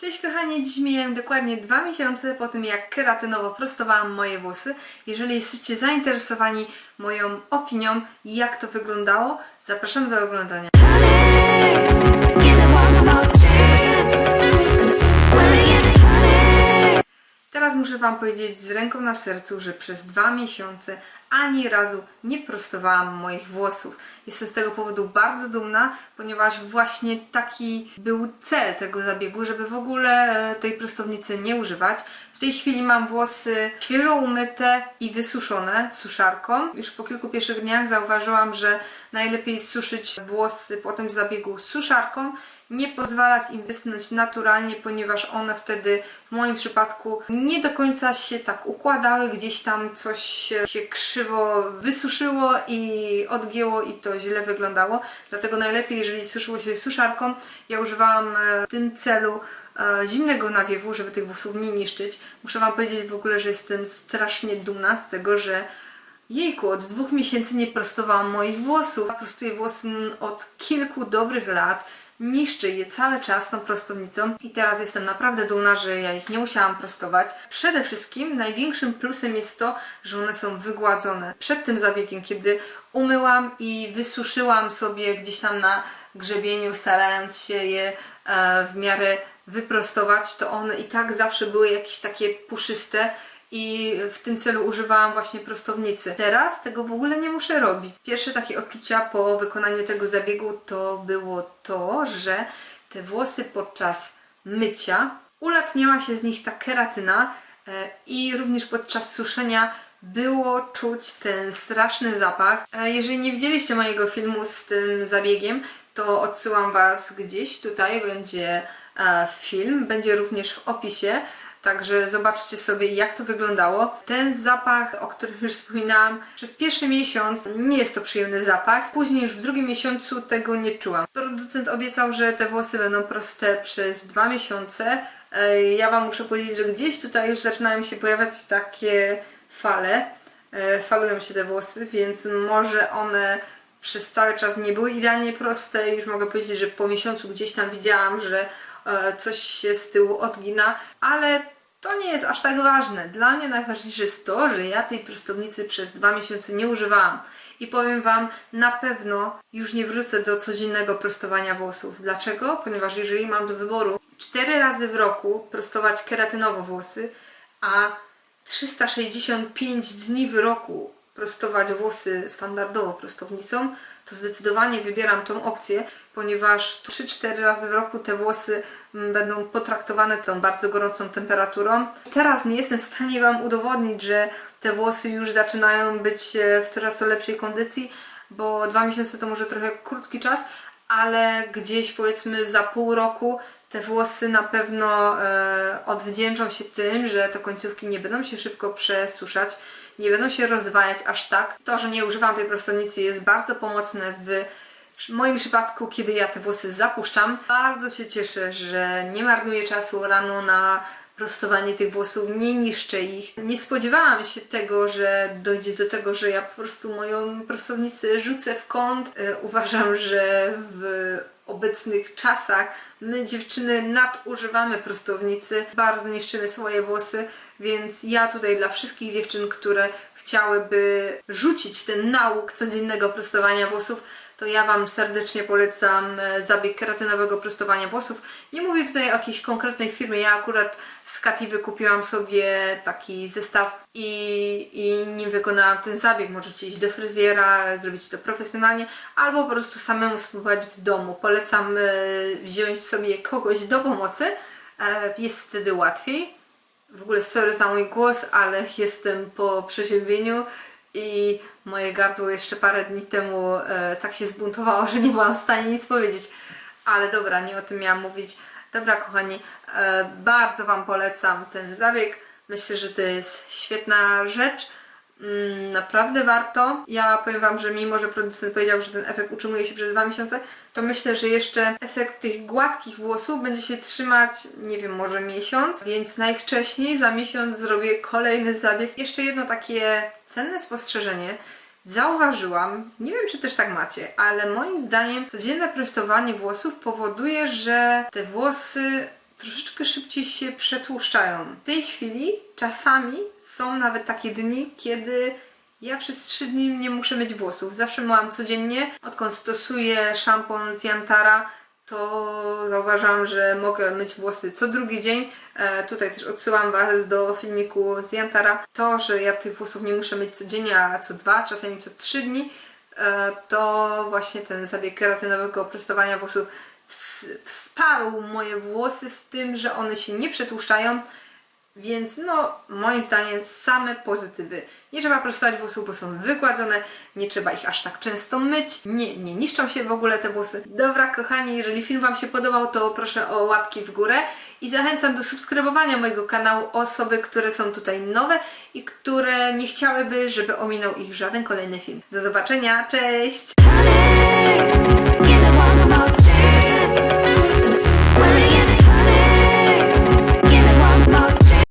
Cześć kochani, dziś mijałem dokładnie dwa miesiące po tym jak keratynowo prostowałam moje włosy. Jeżeli jesteście zainteresowani moją opinią jak to wyglądało, zapraszam do oglądania. Teraz muszę Wam powiedzieć z ręką na sercu, że przez dwa miesiące ani razu nie prostowałam moich włosów. Jestem z tego powodu bardzo dumna, ponieważ właśnie taki był cel tego zabiegu, żeby w ogóle e, tej prostownicy nie używać. W tej chwili mam włosy świeżo umyte i wysuszone suszarką. Już po kilku pierwszych dniach zauważyłam, że najlepiej suszyć włosy po tym zabiegu suszarką nie pozwalać im wysnąć naturalnie, ponieważ one wtedy w moim przypadku nie do końca się tak układały, gdzieś tam coś się, krzywo wysuszyło i odgięło i to źle wyglądało. Dlatego najlepiej, jeżeli suszyło się suszarką, ja używałam e, w tym celu e, zimnego nawiewu, żeby tych włosów nie niszczyć. Muszę Wam powiedzieć w ogóle, że jestem strasznie dumna z tego, że Jejku, od dwóch miesięcy nie prostowałam moich włosów. Prostuję włosy od kilku dobrych lat niszczy je cały czas tą prostownicą i teraz jestem naprawdę dumna, że ja ich nie musiałam prostować. Przede wszystkim największym plusem jest to, że one są wygładzone. Przed tym zabiegiem, kiedy umyłam i wysuszyłam sobie gdzieś tam na grzebieniu, starając się je e, w miarę wyprostować, to one i tak zawsze były jakieś takie puszyste i w tym celu używałam właśnie prostownicy. Teraz tego w ogóle nie muszę robić. Pierwsze takie odczucia po wykonaniu tego zabiegu to było to, że te włosy podczas mycia ulatniała się z nich ta keratyna e, i również podczas suszenia było czuć ten straszny zapach. E, jeżeli nie widzieliście mojego filmu z tym zabiegiem, to odsyłam Was gdzieś, tutaj będzie e, film, będzie również w opisie. Także zobaczcie sobie, jak to wyglądało. Ten zapach, o którym już wspominałam, przez pierwszy miesiąc nie jest to przyjemny zapach. Później już w drugim miesiącu tego nie czułam. Producent obiecał, że te włosy będą proste przez dwa miesiące. E, Ja Wam muszę powiedzieć, że gdzieś tutaj już zaczynają się pojawiać takie fale. E, Falują się te włosy, więc może one przez cały czas nie były idealnie proste. Już mogę powiedzieć, że po miesiącu gdzieś tam widziałam, że e, coś się z tyłu odgina, ale to nie jest aż tak ważne. Dla mnie najważniejsze jest to, że ja tej prostownicy przez dwa miesiące nie używałam. I powiem Wam, na pewno już nie wrócę do codziennego prostowania włosów. Dlaczego? Ponieważ jeżeli mam do wyboru cztery razy w roku prostować keratynowo włosy, a 365 dni w roku prostować włosy standardowo prostownicą, to zdecydowanie wybieram tą opcję, ponieważ 3-4 razy w roku te włosy mm, będą potraktowane tą bardzo gorącą temperaturą. Teraz nie jestem w stanie Wam udowodnić, że te włosy już zaczynają być e, w coraz to lepszej kondycji, bo dwa miesiące to może trochę krótki czas, ale gdzieś powiedzmy za pół roku te włosy na pewno e, odwdzięczą się tym, że te końcówki nie będą się szybko przesuszać, nie będą się rozdwajać aż tak. To, że nie używam tej prostownicy jest bardzo pomocne w moim przypadku, kiedy ja te włosy zapuszczam. Bardzo się cieszę, że nie marnuję czasu rano na prostowanie tych włosów, nie niszczę ich. Nie spodziewałam się tego, że dojdzie do tego, że ja po prostu moją prostownicę rzucę w kąt. E, Uważam, że w obecnych czasach. My dziewczyny nadużywamy prostownicy, bardzo niszczymy swoje włosy, więc ja tutaj dla wszystkich dziewczyn, które chciałyby rzucić ten nauk codziennego prostowania włosów, to ja Wam serdecznie polecam e, zabieg keratynowego prostowania włosów. Nie mówię tutaj o jakiejś konkretnej firmie, ja akurat z Katiwy kupiłam sobie taki zestaw i, i nim wykonałam ten zabieg. Możecie iść do fryzjera, zrobić to profesjonalnie, albo po prostu samemu spróbować w domu. Polecam e, wziąć sobie kogoś do pomocy, e, jest wtedy łatwiej. W ogóle sorry za mój głos, ale jestem po przeziębieniu i moje gardło jeszcze parę dni temu e, tak się zbuntowało, że nie byłam w stanie nic powiedzieć. Ale dobra, nie o tym miałam mówić. Dobra, kochani, e, bardzo Wam polecam ten zabieg. Myślę, że to jest świetna rzecz. Mm, naprawdę warto. Ja powiem Wam, że mimo, że producent powiedział, że ten efekt utrzymuje się przez dwa miesiące, to myślę, że jeszcze efekt tych gładkich włosów będzie się trzymać, nie wiem, może miesiąc, więc najwcześniej za miesiąc zrobię kolejny zabieg. Jeszcze jedno takie cenne spostrzeżenie. Zauważyłam, nie wiem czy też tak macie, ale moim zdaniem codzienne prostowanie włosów powoduje, że te włosy troszeczkę szybciej się przetłuszczają. W tej chwili czasami są nawet takie dni, kiedy ja przez 3 dni nie muszę myć włosów. Zawsze myłam codziennie. Odkąd stosuję szampon z Jantara, to zauważam, że mogę myć włosy co drugi dzień. E, tutaj też odsyłam Was do filmiku z Jantara. To, że ja tych włosów nie muszę myć codziennie, a co dwa, czasami co trzy dni, e, to właśnie ten zabieg keratynowego prostowania włosów wsparł moje włosy w tym, że one się nie przetłuszczają. Więc no, moim zdaniem same pozytywy. Nie trzeba prostować włosów, bo są wygładzone, nie trzeba ich aż tak często myć, nie, nie niszczą się w ogóle te włosy. Dobra, kochani, jeżeli film Wam się podobał, to proszę o łapki w górę i zachęcam do subskrybowania mojego kanału osoby, które są tutaj nowe i które nie chciałyby, żeby ominął ich żaden kolejny film. Do zobaczenia, cześć!